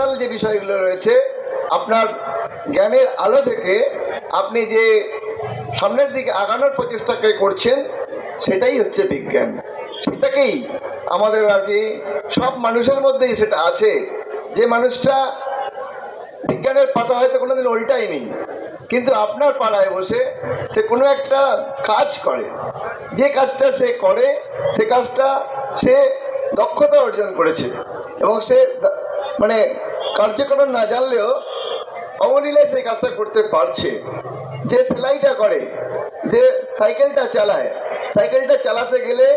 Natural যে বিষয়গুলো রয়েছে, আপনার জ্ঞানের আলো থেকে আপনি যে সামনের দিকে আগানোর প্রচেষ্টাকে করছেন, সেটাই হচ্ছে বিজ্ঞান। সেটাকেই আমাদের আর কি সব মানুষের মধ্যেই সেটা আছে। যে মানুষটা বিজ্ঞানের পাতা হয়তো কোনোদিন উল্টায়নি কিন্তু আপনার পাড়ায় বসে সে কোনো একটা কাজ করে। যে কাজটা সে করে, সে কাজটা সে দক্ষতা অর্জন করেছে। এবং সে মানে কার্যক্রম না জানলেও অবলীলায় সেই কাজটা করতে পারছে। যে সেলাইটা করে, যে সাইকেলটা চালায়, সাইকেলটা চালাতে গেলে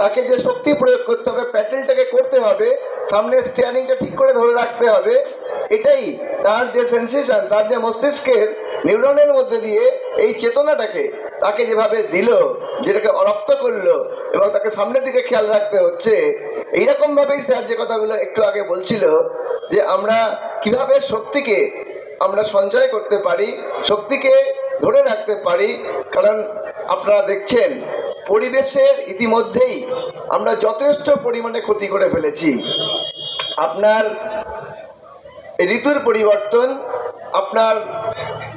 তাকে যে শক্তি প্রয়োগ করতে হবে, প্যাডেলটাকে করতে হবে, সামনে স্টিয়ারিংটা ঠিক করে ধরে রাখতে হবে, এটাই তার যে সেন্সেশন তার যে মস্তিষ্কের নিউরনের মধ্যে দিয়ে এই চেতনাটাকে তাকে যেভাবে দিল, যেটাকে অরপ্ত করল এবং তাকে সামনের দিকে খেয়াল রাখতে হচ্ছে এইরকমভাবেই স্যার যে কথাগুলো একটু আগে বলছিল যে আমরা কীভাবে শক্তিকে আমরা সঞ্চয় করতে পারি, শক্তিকে ধরে রাখতে পারি, কারণ আপনারা দেখছেন পরিবেশের ইতিমধ্যেই আমরা যথেষ্ট পরিমাণে ক্ষতি করে ফেলেছি। আপনার ঋতুর পরিবর্তন, আপনার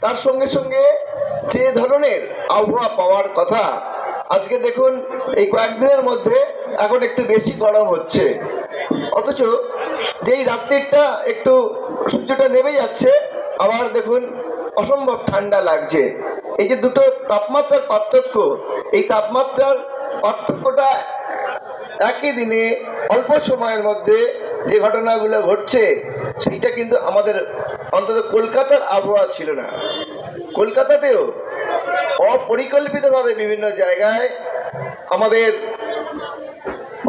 তার সঙ্গে সঙ্গে যে ধরনের আবহাওয়া পাওয়ার কথা, আজকে দেখুন এই কয়েকদিনের মধ্যে এখন একটু বেশি গরম হচ্ছে। অথচ যেই রাত্রিটা একটু সূর্যটা নেমে যাচ্ছে, আবার দেখুন অসম্ভব ঠান্ডা লাগছে। এই যে দুটো তাপমাত্রার পার্থক্য, এই তাপমাত্রার পার্থক্যটা একই দিনে অল্প সময়ের মধ্যে যে ঘটনাগুলো ঘটছে, সেইটা কিন্তু আমাদের অন্তত কলকাতার আবহাওয়া ছিল না। কলকাতাতেও অপরিকল্পিতভাবে বিভিন্ন জায়গায় আমাদের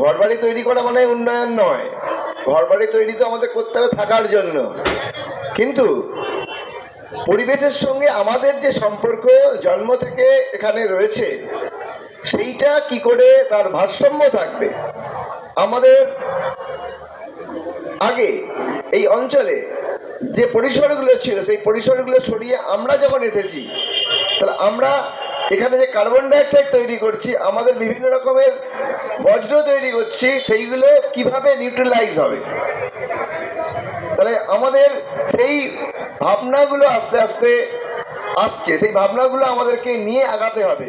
ঘরবাড়ি তৈরি করা মানে উন্নয়ন নয়। ঘরবাড়ি তৈরি তো আমাদের করতে হবে থাকার জন্য। কিন্তু পরিবেশের সঙ্গে আমাদের যে সম্পর্ক জন্ম থেকে এখানে রয়েছে, সেইটা কি করে তার ভারসাম্য থাকবে? আমাদের আগে এই অঞ্চলে যে পরিসরগুলো ছিল, সেই পরিসরগুলো সরিয়ে আমরা যখন এসেছি, তাহলে আমরা এখানে যে কার্বন ডাইঅক্সাইড তৈরি করছি, আমাদের বিভিন্ন রকমের বজ্র তৈরি করছি, সেইগুলো কীভাবে নিউট্রালাইজ হবে? তাহলে আমাদের সেই ভাবনাগুলো আস্তে আস্তে আসছে, সেই ভাবনাগুলো আমাদেরকে নিয়ে আগাতে হবে।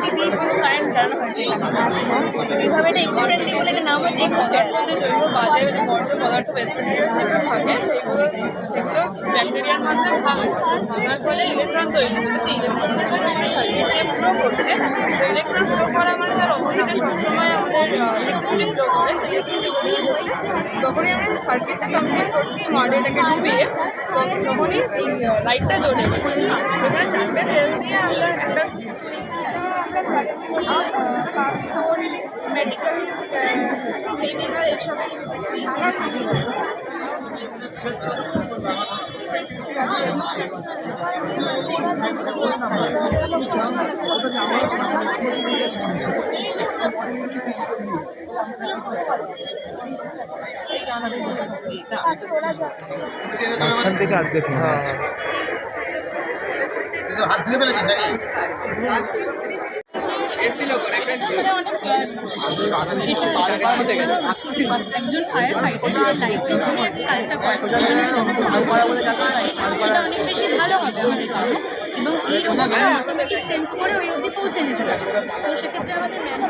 মাটি দিয়ে পুরো কারেন্ট জ্বালানো হয়েছে আচ্ছা। এইভাবে এটা ইকো ফ্রেন্ডলি বলে এটা নাম হচ্ছে ইকো মধ্যে জৈব বাজে মানে বর্জ্য পদার্থ ওয়েস্ট মেটেরিয়াল যেগুলো থাকে সেগুলো সেগুলো ব্যাকটেরিয়ার মাধ্যমে ভাঙছে ভাঙার ফলে ইলেকট্রন তৈরি হচ্ছে। সেই ইলেকট্রনটা সার্কিট দিয়ে ফ্লো করছে। তো ইলেকট্রন ফ্লো করা মানে তার অপোজিটে সবসময় আমাদের ইলেকট্রিসিটি ফ্লো করে। তো ইলেকট্রিসিটি বেরিয়ে যাচ্ছে। তখনই আমরা সার্কিটটা কমপ্লিট করছি মডেলটাকে ডুবিয়ে তো তখনই এই লাইটটা জ্বলে। এখানে চারটে সেল দিয়ে আমরা একটা আমরা কারেন্সি পাসপোর্ট মেডিকেল ক্রিমিনাল এসবে ইউজ করি মাঝখান থেকে অর্ধেক মনে আছে হাত দিয়ে ফেলেছিস নাকি একজন ফায়ার ফাইটার লাইফ রিস্ক কাজটা করে সেটা অনেক বেশি ভালো হবে আমাদের জন্য এবং এই রোগটা অটোমেটিক সেন্স করে ওই অবধি পৌঁছে যেতে পারে তো সেক্ষেত্রে আমাদের ম্যান